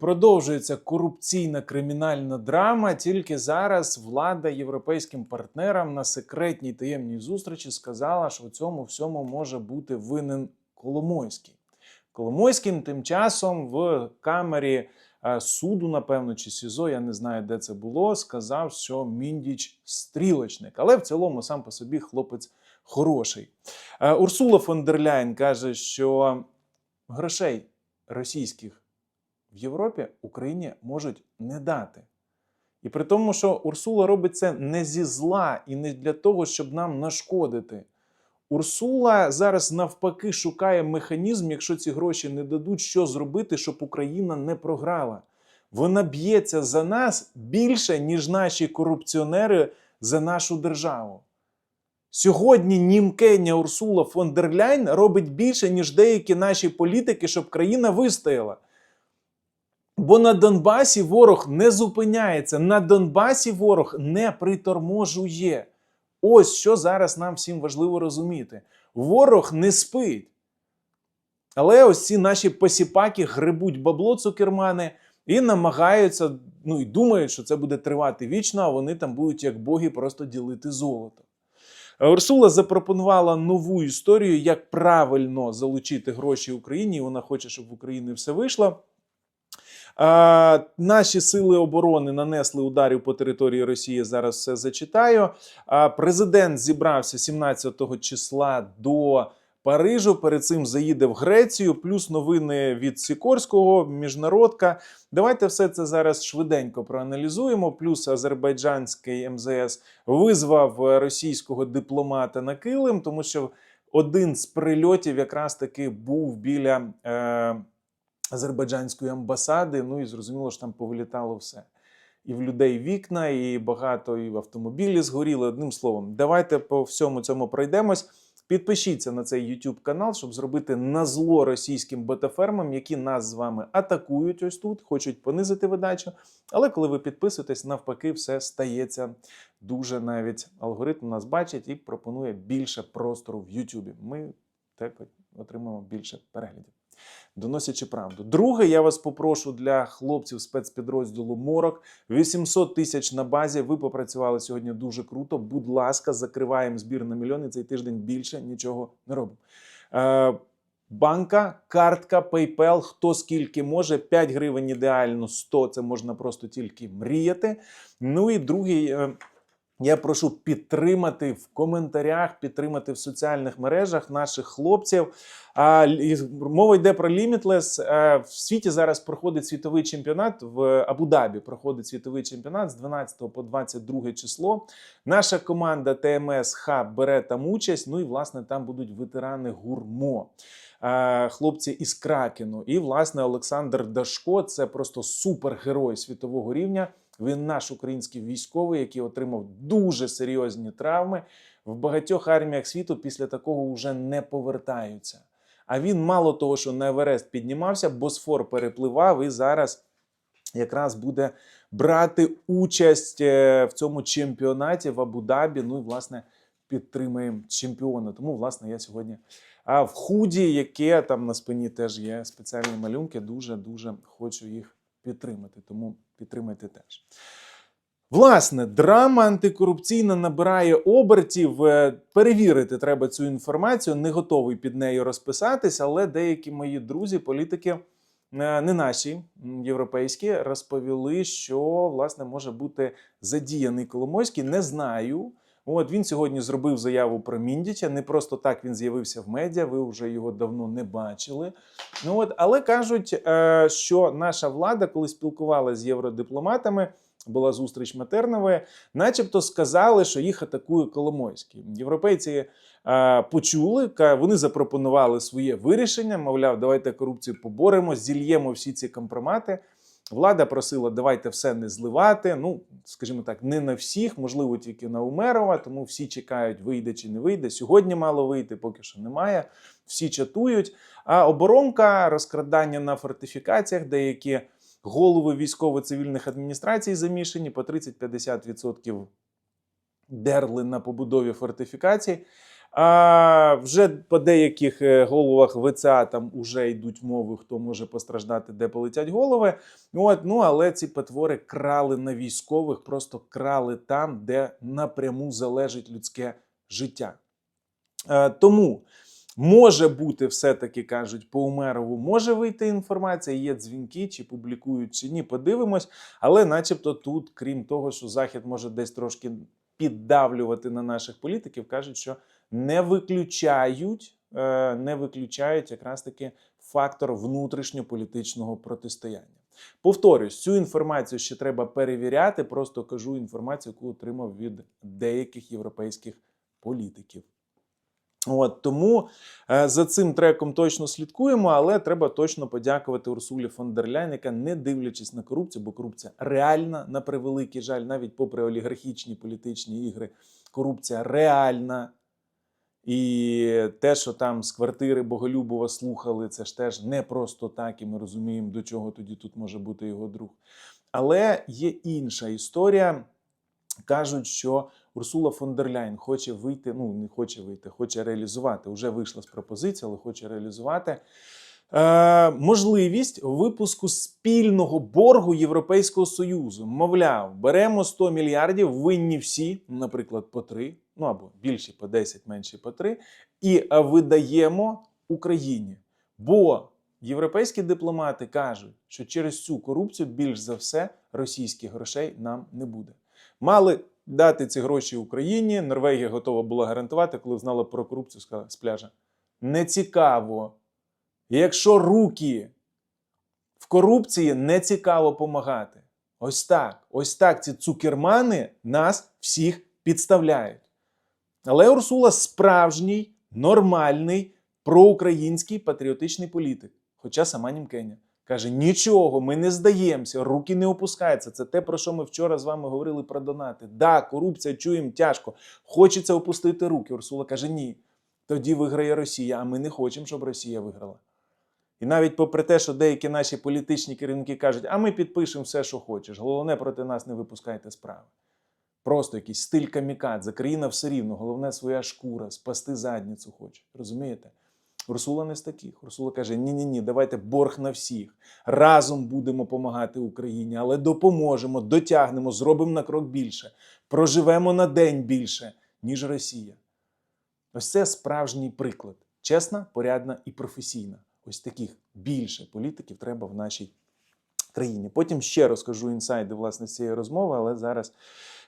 Продовжується корупційна кримінальна драма. Тільки зараз влада європейським партнерам на секретній таємній зустрічі сказала, що в цьому всьому може бути винен Коломойський. Коломойським тим часом в камері е, суду, напевно, чи СІЗО, я не знаю, де це було, сказав, що Міндіч стрілочник. Але в цілому сам по собі хлопець хороший. Е, Урсула фон дер Ляйн каже, що грошей російських в Європі Україні можуть не дати. І при тому, що Урсула робить це не зі зла і не для того, щоб нам нашкодити. Урсула зараз навпаки шукає механізм, якщо ці гроші не дадуть, що зробити, щоб Україна не програла. Вона б'ється за нас більше, ніж наші корупціонери за нашу державу. Сьогодні німкеня Урсула фон дер Ляйн робить більше, ніж деякі наші політики, щоб країна вистояла. Бо на Донбасі ворог не зупиняється, на Донбасі ворог не приторможує. Ось що зараз нам всім важливо розуміти. Ворог не спить. Але ось ці наші посіпаки грибуть бабло цукермани і намагаються, ну і думають, що це буде тривати вічно, а вони там будуть, як боги, просто ділити золото. Урсула запропонувала нову історію, як правильно залучити гроші Україні. і Вона хоче, щоб в Україні все вийшло. А, наші сили оборони нанесли ударів по території Росії. Зараз все зачитаю. А, президент зібрався 17 числа до Парижу. Перед цим заїде в Грецію. Плюс новини від Сікорського, міжнародка. Давайте все це зараз швиденько проаналізуємо. Плюс азербайджанський МЗС визвав російського дипломата на килим, тому що один з прильотів якраз таки був біля. Е- азербайджанської амбасади. Ну і зрозуміло, що там повилітало все. І в людей вікна, і багато і в автомобілі згоріли. Одним словом, давайте по всьому цьому пройдемось. Підпишіться на цей YouTube канал, щоб зробити назло російським ботафермам, які нас з вами атакують ось тут, хочуть понизити видачу. Але коли ви підписуєтесь, навпаки, все стається дуже навіть алгоритм нас бачить і пропонує більше простору в YouTube. Ми так отримаємо більше переглядів доносячи правду. Друге, я вас попрошу для хлопців спецпідрозділу Морок. 800 тисяч на базі. Ви попрацювали сьогодні дуже круто. Будь ласка, закриваємо збір на мільйони. Цей тиждень більше нічого не робимо. Е, Банка, картка, PayPal, хто скільки може, 5 гривень ідеально, 100 це можна просто тільки мріяти. Ну і другий. е, я прошу підтримати в коментарях, підтримати в соціальних мережах наших хлопців. А мова йде про Limitless. В світі зараз проходить світовий чемпіонат в Абу-Дабі. Проходить світовий чемпіонат з 12 по 22 число. Наша команда ТМС Хаб бере там участь. Ну і власне там будуть ветерани гурмо. Хлопці із Кракену. І власне Олександр Дашко це просто супергерой світового рівня. Він наш український військовий, який отримав дуже серйозні травми. В багатьох арміях світу після такого вже не повертаються. А він мало того, що на Еверест піднімався, Босфор перепливав і зараз якраз буде брати участь е, в цьому чемпіонаті в Абу-Дабі. Ну і власне підтримуємо чемпіона. Тому, власне, я сьогодні. А в худі, яке там на спині теж є спеціальні малюнки, дуже дуже хочу їх підтримати. Тому підтримайте теж. Власне, драма антикорупційна набирає обертів. Е, Перевірити треба цю інформацію. Не готовий під нею розписатись, але деякі мої друзі, політики, е, не наші європейські, розповіли, що власне може бути задіяний Коломойський. Не знаю. От він сьогодні зробив заяву про Міндіча. Не просто так він з'явився в медіа. Ви вже його давно не бачили. Ну от, але кажуть, е, що наша влада, коли спілкувалася з євродипломатами, була зустріч Матернової, начебто сказали, що їх атакує Коломойський. Європейці е, почули, вони запропонували своє вирішення. Мовляв, давайте корупцію поборемо, зільємо всі ці компромати. Влада просила, давайте все не зливати. Ну, скажімо так, не на всіх, можливо, тільки на Умерова. Тому всі чекають, вийде чи не вийде. Сьогодні мало вийти, поки що немає. Всі чатують. А оборонка, розкрадання на фортифікаціях, деякі голови військово-цивільних адміністрацій замішані по 30-50% дерли на побудові фортифікацій. А вже по деяких е, головах ВЦА там уже йдуть мови, хто може постраждати, де полетять голови. От, ну але ці потвори крали на військових, просто крали там, де напряму залежить людське життя. Е, тому може бути, все-таки кажуть, по Умерову може вийти інформація, є дзвінки, чи публікують, чи ні, подивимось. Але, начебто, тут, крім того, що Захід може десь трошки піддавлювати на наших політиків, кажуть, що не виключають, е, не виключають якраз таки фактор внутрішньополітичного протистояння. Повторюсь, цю інформацію ще треба перевіряти. Просто кажу інформацію, яку отримав від деяких європейських політиків. От тому е, за цим треком точно слідкуємо, але треба точно подякувати Урсулі фон дер Ляйн, яка не дивлячись на корупцію, бо корупція реальна на превеликий жаль, навіть попри олігархічні політичні ігри, корупція реальна. І те, що там з квартири Боголюбова слухали, це ж теж не просто так, і ми розуміємо, до чого тоді тут може бути його друг. Але є інша історія. Кажуть, що Урсула фон дер Ляйн хоче вийти, ну не хоче вийти, хоче реалізувати. Уже вийшла з пропозиції, але хоче реалізувати е, можливість випуску спільного боргу Європейського Союзу. Мовляв, беремо 100 мільярдів, винні всі, наприклад, по 3, ну або більші по 10, менші по 3, і е, видаємо Україні. Бо європейські дипломати кажуть, що через цю корупцію більш за все російських грошей нам не буде. Мали дати ці гроші Україні. Норвегія готова була гарантувати, коли знала про корупцію, сказала з пляжа. Не цікаво. Якщо руки в корупції, не цікаво допомагати. Ось так. Ось так ці цукермани нас всіх підставляють. Але Урсула справжній, нормальний, проукраїнський патріотичний політик, хоча сама німкеня. Каже: нічого, ми не здаємося, руки не опускаються. Це те, про що ми вчора з вами говорили про донати. Да, корупція чуємо тяжко. Хочеться опустити руки. Урсула каже: ні. Тоді виграє Росія, а ми не хочемо, щоб Росія виграла. І навіть попри те, що деякі наші політичні керівники кажуть, а ми підпишемо все, що хочеш. Головне, проти нас не випускайте справи. Просто якийсь стиль камікадзе, країна все рівно, головне своя шкура, спасти задницю хоче. Розумієте? Урсула не з таких. Урсула каже: ні, ні, ні, давайте борг на всіх. Разом будемо допомагати Україні, але допоможемо, дотягнемо, зробимо на крок більше, проживемо на день більше, ніж Росія. Ось це справжній приклад. Чесна, порядна і професійна. Ось таких більше політиків треба в нашій країні. Потім ще розкажу інсайди власне з цієї розмови, але зараз.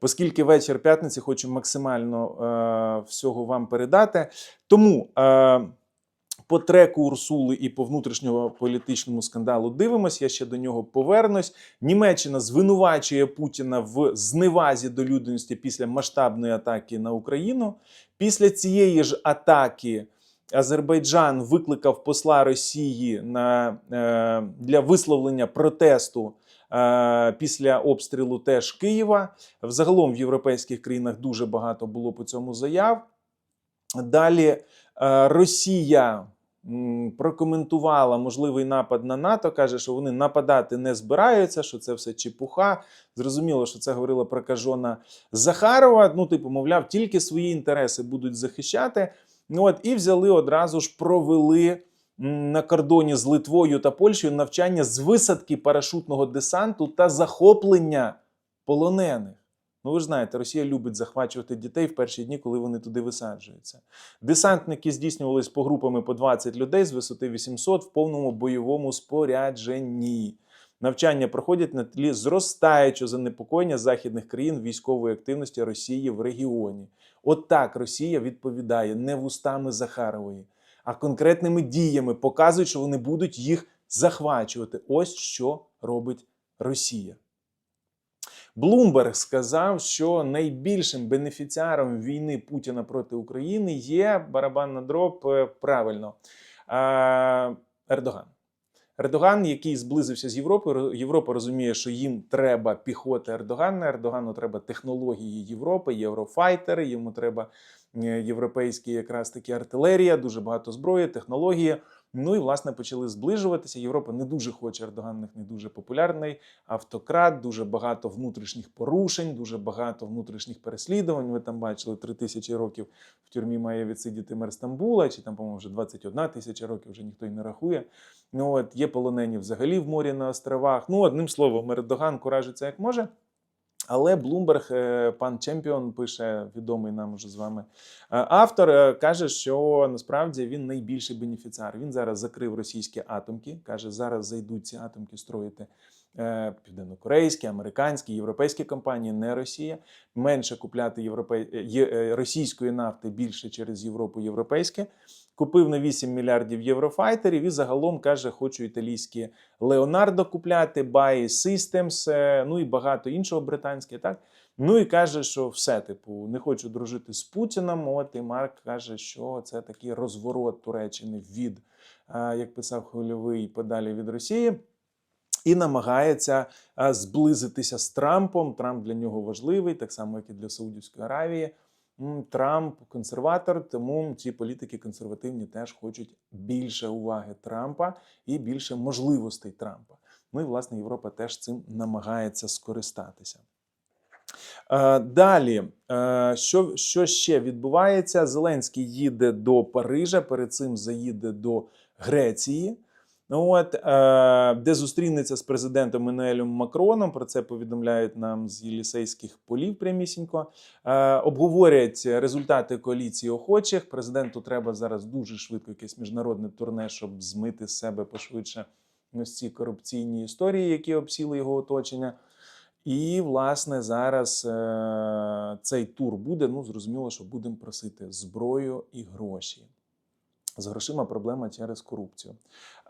Оскільки вечір п'ятниці хочу максимально е, всього вам передати. Тому е, по треку Урсули і по внутрішньому політичному скандалу дивимось. Я ще до нього повернусь. Німеччина звинувачує Путіна в зневазі до людяності після масштабної атаки на Україну. Після цієї ж атаки. Азербайджан викликав посла Росії на, е, для висловлення протесту після обстрілу теж Києва. Взагалом в європейських країнах дуже багато було по цьому заяв. Далі е, Росія прокоментувала можливий напад на НАТО, каже, що вони нападати не збираються, що це все чепуха. Зрозуміло, що це говорила прокажона Захарова. Ну, типу, мовляв, тільки свої інтереси будуть захищати. Ну от і взяли одразу ж провели на кордоні з Литвою та Польщею навчання з висадки парашутного десанту та захоплення полонених. Ну, ви ж знаєте, Росія любить захвачувати дітей в перші дні, коли вони туди висаджуються. Десантники здійснювались по групами по 20 людей з висоти 800 в повному бойовому спорядженні. Навчання проходять на тлі зростаючого занепокоєння західних країн військової активності Росії в регіоні. От так Росія відповідає не вустами Захарової, а конкретними діями показують, що вони будуть їх захвачувати. Ось що робить Росія. Блумберг сказав, що найбільшим бенефіціаром війни Путіна проти України є барабан на дроб е, правильно Ердоган. Ердоган, який зблизився з Європою, Європа розуміє, що їм треба піхота Ердогана. Ердогану треба технології Європи, єврофайтери, йому треба європейські якраз таки артилерія, дуже багато зброї, технології. Ну і власне почали зближуватися. Європа не дуже хоче Ердоган, них не дуже популярний автократ, дуже багато внутрішніх порушень, дуже багато внутрішніх переслідувань. Ви там бачили три тисячі років в тюрмі має відсидіти мер Стамбула, чи там, по-моєму, вже 21 тисяча років, вже ніхто й не рахує. Ну от є полонені взагалі в морі на островах. Ну, одним словом, Ердоган куражиться як може. Але Блумберг, пан Чемпіон, пише відомий нам уже з вами е, автор, е, каже, що насправді він найбільший бенефіціар. Він зараз закрив російські атомки. каже, зараз зайдуть ці атомки строїти південнокорейські, американські, європейські компанії, не Росія. Менше купляти європей... е, е, російської нафти більше через Європу європейське. Купив на 8 мільярдів єврофайтерів і загалом каже, хочу італійські Леонардо купляти, Buy Systems, е, ну і багато іншого британське, так? Ну і каже, що все, типу, не хочу дружити з Путіним. От і Марк каже, що це такий розворот Туреччини від, е, як писав Хвильовий, подалі від Росії. І намагається е, зблизитися з Трампом. Трамп для нього важливий, так само, як і для Саудівської Аравії. Трамп консерватор, тому ці політики консервативні теж хочуть більше уваги Трампа і більше можливостей Трампа. Ну і власне Європа теж цим намагається скористатися. Е, Далі, е, що, що ще відбувається? Зеленський їде до Парижа, перед цим заїде до Греції. Ну От, е, де зустрінеться з президентом Еммануелем Макроном, про це повідомляють нам з Єлісейських полів прямісінько. Е, обговорять результати коаліції охочих. Президенту треба зараз дуже швидко якесь міжнародне турне, щоб змити з себе пошвидше ось ці корупційні історії, які обсіли його оточення. І, власне, зараз е, цей тур буде. Ну, зрозуміло, що будемо просити зброю і гроші. З грошима проблема через корупцію.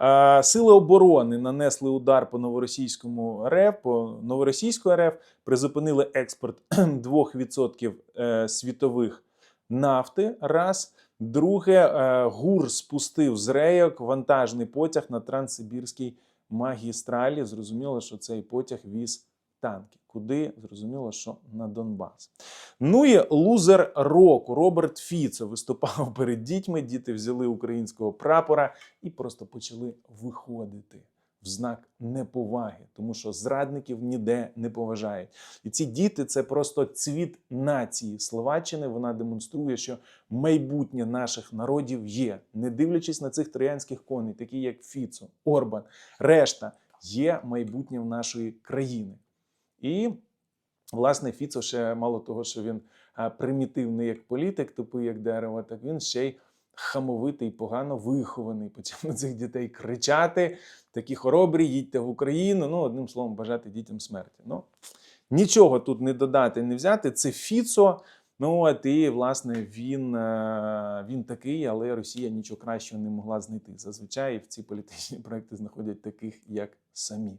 Е, Сили оборони нанесли удар по новоросійському РФ, по новоросійську РФ, призупинили експорт 2% е, світових нафти. Раз. Друге, е, ГУР спустив з рейок вантажний потяг на Транссибірській магістралі. Зрозуміло, що цей потяг віз танки. Куди зрозуміло, що на Донбас. Ну і лузер року Роберт Фіцо виступав перед дітьми. Діти взяли українського прапора і просто почали виходити в знак неповаги, тому що зрадників ніде не поважають. І ці діти це просто цвіт нації Словаччини. Вона демонструє, що майбутнє наших народів є, не дивлячись на цих троянських коней, такі як Фіцо, Орбан, решта, є майбутнє в нашої країни. І власне Фіцо ще мало того, що він примітивний як політик, тупий як дерево, так він ще й хамовитий, погано вихований. Почав на цих дітей кричати: такі хоробрі, їдьте в Україну. Ну, одним словом, бажати дітям смерті. Ну, нічого тут не додати, не взяти. Це Фіцо. Ну от і власне він, е, він такий, але Росія нічого кращого не могла знайти. Зазвичай в ці політичні проекти знаходять таких, як самі.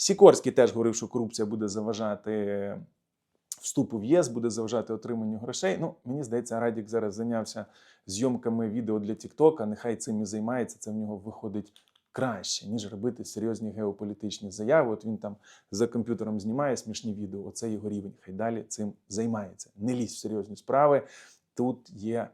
Сікорський теж говорив, що корупція буде заважати вступу в ЄС, буде заважати отриманню грошей. Ну, мені здається, Радік зараз зайнявся зйомками відео для Тіктока. Нехай цим і займається. Це в нього виходить краще, ніж робити серйозні геополітичні заяви. От він там за комп'ютером знімає смішні відео. Оце його рівень. Хай далі цим займається. Не лізь в серйозні справи. Тут є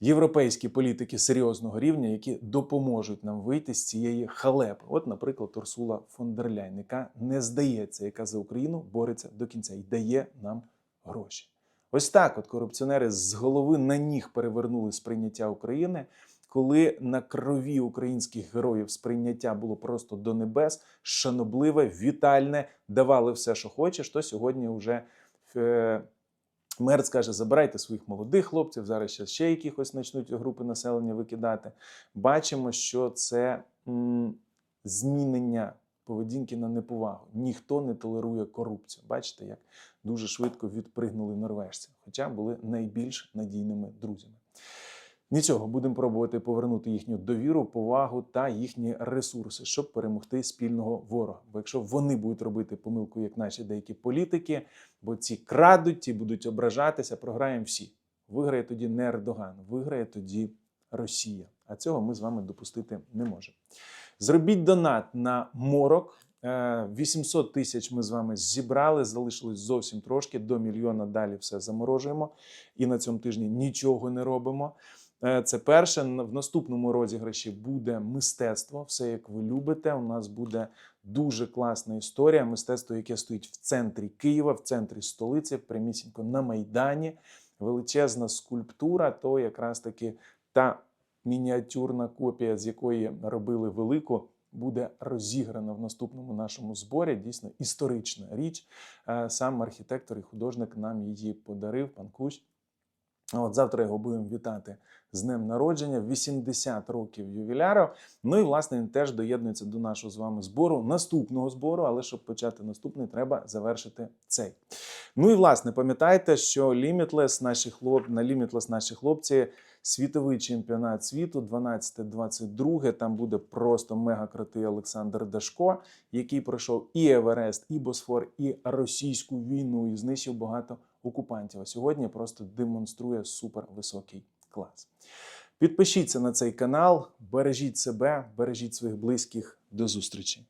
європейські політики серйозного рівня, які допоможуть нам вийти з цієї халепи. От, наприклад, Урсула фон дер Ляйн, яка не здається, яка за Україну бореться до кінця і дає нам гроші. Ось так, от корупціонери з голови на ніг перевернули сприйняття України. Коли на крові українських героїв сприйняття було просто до небес, шанобливе, вітальне, давали все, що хочеш, то сьогодні вже е, Мерц каже: забирайте своїх молодих хлопців, зараз ще, ще якихось почнуть групи населення викидати. Бачимо, що це м, змінення поведінки на неповагу. Ніхто не толерує корупцію. Бачите, як дуже швидко відпригнули норвежці, хоча були найбільш надійними друзями. Нічого, будемо пробувати повернути їхню довіру, повагу та їхні ресурси, щоб перемогти спільного ворога. Бо якщо вони будуть робити помилку, як наші деякі політики, бо ці крадуть, ті будуть ображатися, програємо всі. Виграє тоді не Ердоган, виграє тоді Росія. А цього ми з вами допустити не можемо. Зробіть донат на морок. Е, 800 тисяч ми з вами зібрали, залишилось зовсім трошки. До мільйона далі все заморожуємо. І на цьому тижні нічого не робимо. Е, Це перше. В наступному розіграші буде мистецтво, все як ви любите. У нас буде дуже класна історія. Мистецтво, яке стоїть в центрі Києва, в центрі столиці, прямісінько на Майдані. Величезна скульптура, то якраз таки та мініатюрна копія, з якої робили велику. Буде розіграна в наступному нашому зборі. Дійсно історична річ. Е, Сам архітектор і художник нам її подарив, пан Кущ. От завтра його будемо вітати з днем народження, 80 років ювіляру. Ну і власне він теж доєднується до нашого з вами збору, наступного збору. Але щоб почати наступний, треба завершити цей. Ну і власне пам'ятайте, що Limitless наші хлоп на Limitless наші хлопці. Світовий чемпіонат світу 12-22. Там буде просто мега крутий Олександр Дашко, який пройшов і Еверест, і Босфор, і російську війну, і знищив багато окупантів. А сьогодні просто демонструє супервисокий клас. Підпишіться на цей канал, бережіть себе, бережіть своїх близьких. До зустрічі!